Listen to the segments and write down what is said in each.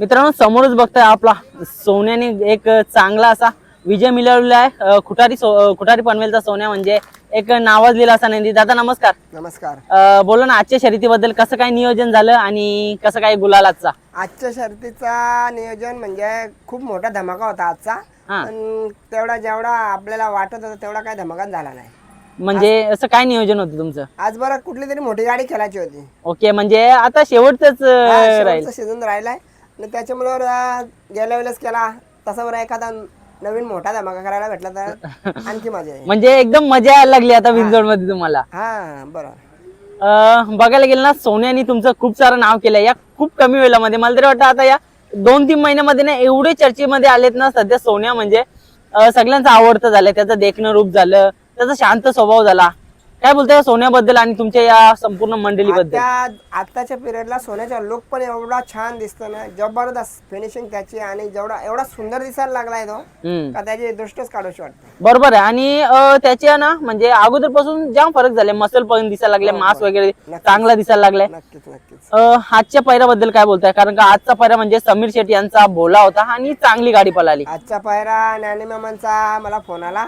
मित्रांनो समोरच बघताय आपला सोन्याने एक चांगला असा विजय मिळवलेला आहे. खुटारी सो खुटारी पनवेलचा सोन्या म्हणजे एक नावाजलेला असा नंदी. दादा नमस्कार. नमस्कार. अं, बोला ना आजच्या शर्यतीबद्दल कसं काय नियोजन झालं आणि कसं काय गुलालाचा? आजच्या शर्तीचा नियोजन म्हणजे खूप मोठा धमाका होता आजचा. हा. पण तेवढा जेवढा आपल्याला वाटत होता तेवढा काही धमाका झाला नाही. म्हणजे असं काय नियोजन होतं तुमचं? आज बरं कुठली तरी मोठी गाडी खेळायची होती. ओके म्हणजे आता शेवटच राहील. सीझन राहिलाय. आणि त्याच्यामुळे गेल्या वेळेस केला. तसा बरं एखादा नवीन मोठा धमाका करायला भेटला तर आणखी मजा आहे म्हणजे एकदम मजा यायला लागली आता विंजोडमध्ये तुम्हाला. हा अं, बघायला गेलं ना सोन्याने तुमचं खूप सारं नाव केलंय. या खूप कमी वेळामध्ये मला तरी वाटतं आता या दोन तीन महिन्यामध्ये ना एवढे चर्चेमध्ये आलेत ना सध्या सोन्या म्हणजे अं, सगळ्यांचं आवडतं झालं त्याचं देखणं रूप झालं त्याचा शांत स्वभाव झाला. काय बोलताय सोन्याबद्दल आणि तुमच्या या संपूर्ण मंडळीबद्दल? त्या आत्ताच्या पिरियडला सोन्याचा लुक पण एवढा छान दिसतो ना. जबरदस्त फिनिशिंग त्याची आणि जेवढा एवढा सुंदर दिसायला लागलाय तो हम्म. का त्याची दृष्टच काढूशी वाटते. बरोबर आहे. आणि अं, त्याच्या ना म्हणजे अगोदरपासून जाम फरक झाले मसल पण दिसायला लागले मास वगैरे चांगला दिसायला लागलाय. नक्कीच नक्कीच. अं, आजच्या पैऱ्याबद्दल काय बोलताय? कारण का आजचा पैरा म्हणजे समीर शेट्टी यांचा बोला होता आणि चांगली गाडी पळाली. आजचा पायरा ज्ञानी मामांचा मला फोन आला.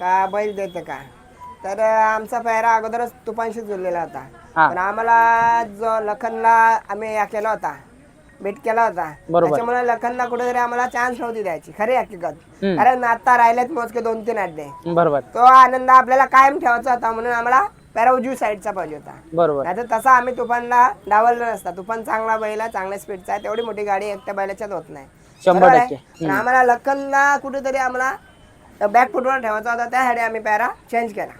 का बैल देते का? तर आमचा पायरा अगोदरच तुपांशी जुळलेला होता हा. पण आम्हाला जो लखनला आम्ही या केला होता भेट केला होता बरोबर. त्याच्यामुळे लखनला कुठेतरी आम्हाला चान्स नव्हती द्यायची खरी हकीकत हम्म. कारण आता राहिलेत मोजके दोन तीन अड्डे बरोबर तो आनंद आपल्याला कायम ठेवायचा होता म्हणून आम्हाला पॅरा उजवी साईडचा पाहिजे होता बरोबर नाही तसा आम्ही तुफानला डावलला नसता तुफान चांगला बैल आहे चांगल्या स्पीडचा आहे तेवढी मोठी गाडी एकट्या बैलाच्यात होत नाही शंभर बरोबर आहे? टक्के. पण आम्हाला लखनला कुठेतरी आम्हाला बॅक फुटवर ठेवायचा होता त्यासाठी आम्ही पॅरा चेंज केला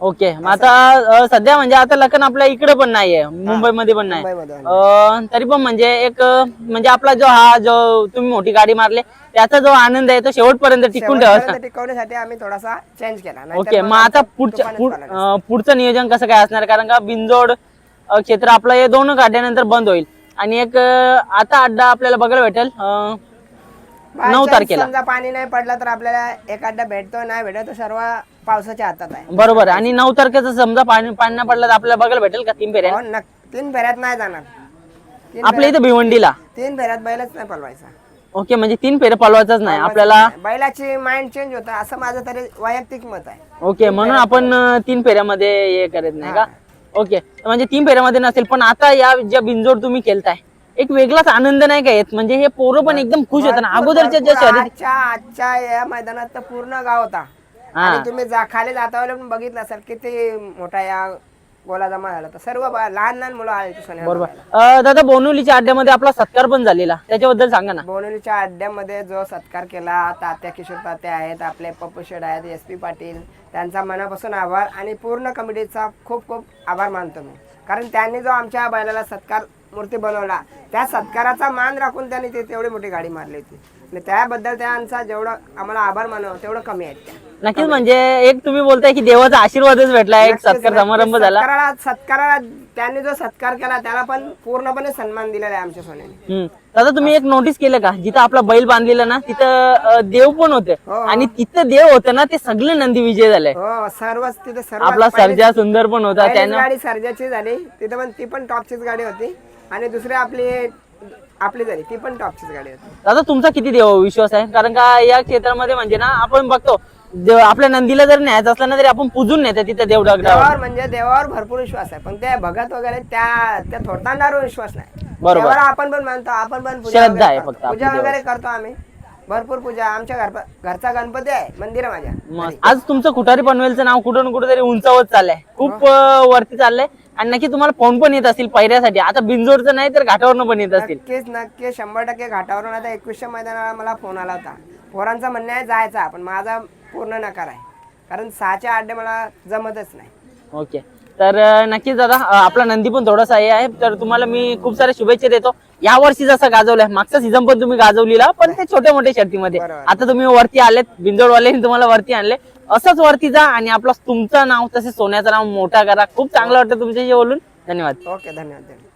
ओके. मग आता अं, सध्या म्हणजे आता लखन आपल्या इकडे पण नाहीये. मुंबईमध्ये पण नाही. मुंबईमध्ये अं, तरी पण म्हणजे एक अं, म्हणजे आपला जो हा जो तुम्ही मोठी गाडी मारली त्याचा जो आनंद आहे तो शेवटपर्यंत टिकून ठेवा. शेवटपर्यंत टिकवण्यासाठी आम्ही थोडासा चेंज केला. नाहीतर ओके. मग आता पुढच्या तुफानच पुढ- पाळायला. अं, पुढचं नियोजन कसं काय असणार? कारण का बिंजोड अं, क्षेत्र आपलं हे दोन गाड्यानंतर बंद होईल. आणि एक अं, आता अड्डा आपल्याला बघायला भेटेल. अं, नऊ तारखेला. समजा पाणी नाही पडला तर आपल्याला अड्डा भेटतो नाही भेटतो सर्व पावसाच्या हातात आहे. बरोबर. आणि नऊ तारखेचं समजा पाणी पाणी नाही पडलं तर आपल्याला बघायला भेटेल का तीन फेऱ्या? हो, तीन फेऱ्यात नाही जाणार. तीन आपल्या इथे भिवंडीला? तीन फेऱ्यात बैलच नाही पळवायचा. ओके म्हणजे तीन फेऱ्या पळवायचंच नाही. आपल्याला बैलाची माइंड चेंज होतं. असं माझं तरी वैयक्तिक मत आहे. ओके म्हणून आपण अं, तीन फेऱ्यामध्ये हे करत नाही का? ओके म्हणजे तीन फेऱ्यामध्ये नसेल पण आता या ज्या बिंजोड तुम्ही केलताय एक वेगळाच आनंद नाही का येत? म्हणजे हे पोरं पण एकदम खुश होतं ना अगोदरच्या ज्या भरपूर शर्यती आजच्या आजच्या या मैदानात तर पूर्ण गाव होता. हा. आणि तुम्ही जा खाली जाता वेळेला पण बघितलं असेल किती मोठा या गोला जमा झाला तर सर्व बा- लहान लहान मुलं आले होते सोन्याला बरोबर. अं, दादा बोनुलीच्या अड्ड्यामध्ये आपला सत्कार पण झालेला. त्याच्याबद्दल सांगा ना. बोनवलीच्या अड्ड्यामध्ये जो सत्कार केला तात्या किशोर तात्या आहेत आपले पप्पू शेड आहेत एस पी पाटील त्यांचा मनापासून आभार. आणि पूर्ण कमिटीचा खूप खूप आभार मानतो मी. कारण त्यांनी जो आमच्या बैलाला सत्कार मूर्ती बनवला. त्या सत्काराचा मान राखून त्यांनी ती तेवढी मोठी गाडी मारली होती. आणि त्याबद्दल त्यांचा जेवढं आम्हाला आभार मानव तेवढं कमी आहेत त्या. नक्कीच म्हणजे एक तुम्ही बोलताय की देवाचा आशीर्वादच भेटला एक सत्कार समारंभ झाला. सत्काराला सत्काराला त्यांनी जो सत्कार केला त्याला पण पूर्णपणे सन्मान दिलेला आहे आमच्या सोन्याने. हम्म. दादा तुम्ही एक नोटीस केलं का? जिथं आपला बैल बांधलेला ना तिथं अं, देव पण होते. हो. आणि तिथं देव होतं ना ते सगळे नंदी विजय झाले. हो सर्वच तिथे सर्व आपला सर्जा सुंदर पण होता त्यानं गाडी सर्जाची झाली. तिथे पण ती पण टॉपचीच गाडी होती. आणि दुसरी आपली आपली झाली ती पण टॉपचीच गाडी होती. दादा तुमचा किती देव विश्वास आहे? कारण का या क्षेत्रामध्ये म्हणजे ना आपण बघतो आपल्या नंदीला जर न्यायचं असलं ना तरी आपण पुजून नेते तिथे देव देवावर म्हणजे देवावर भरपूर विश्वास आहे. पण ते भगत वगैरे त्या त्या थोडतांडावर विश्वास नाही. बरोबर. आपण पण मानतो आपण पण पूजा श्रद्धा आहे वगैरे करतो. फक्त आपली पूजा. वगैरे करतो आम्ही. भरपूर पूजा. आमच्या घर घरचा गणपती आहे मंदिर आहे माझ्या. आज तुमचं कुठारी पनवेलचं नाव कुठं ना कुठेतरी उंचावत चाललंय. खूप अं, वरती चाललंय. आणि नक्की तुम्हाला फोन पण येत असतील पहिऱ्यासाठी. आता बिंजोडचं नाही तर घाटावरनं पण येत असतील. नक्कीच नक्की शंभर टक्के घाटावरून आता एकवीसशे मैदानाला मला फोन आला होता. पोरांचं म्हणणं आहे जायचा पण माझा पूर्ण नकार आहे. कारण सहाच्या अड्डे मला जमतच नाही. ओके. तर नक्कीच दादा आपला नंदी पण थोडासा हे आहे. तर तुम्हाला मी खूप साऱ्या शुभेच्छा देतो. या वर्षी जसं गाजवलंय मागचा सीझन पण तुम्ही गाजवलेला पण ते छोट्या मोठ्या शर्तीमध्ये. आता तुम्ही वरती आलेत बिंजोडवाल्यांनी तुम्हाला वरती आणले. असंच वरती जा आणि आपलं तुमचं नाव तसेच सोन्याचं नाव मोठा करा. खूप चांगलं वाटतं तुमच्याशी बोलून. धन्यवाद. ओके धन्यवाद धन्यवाद.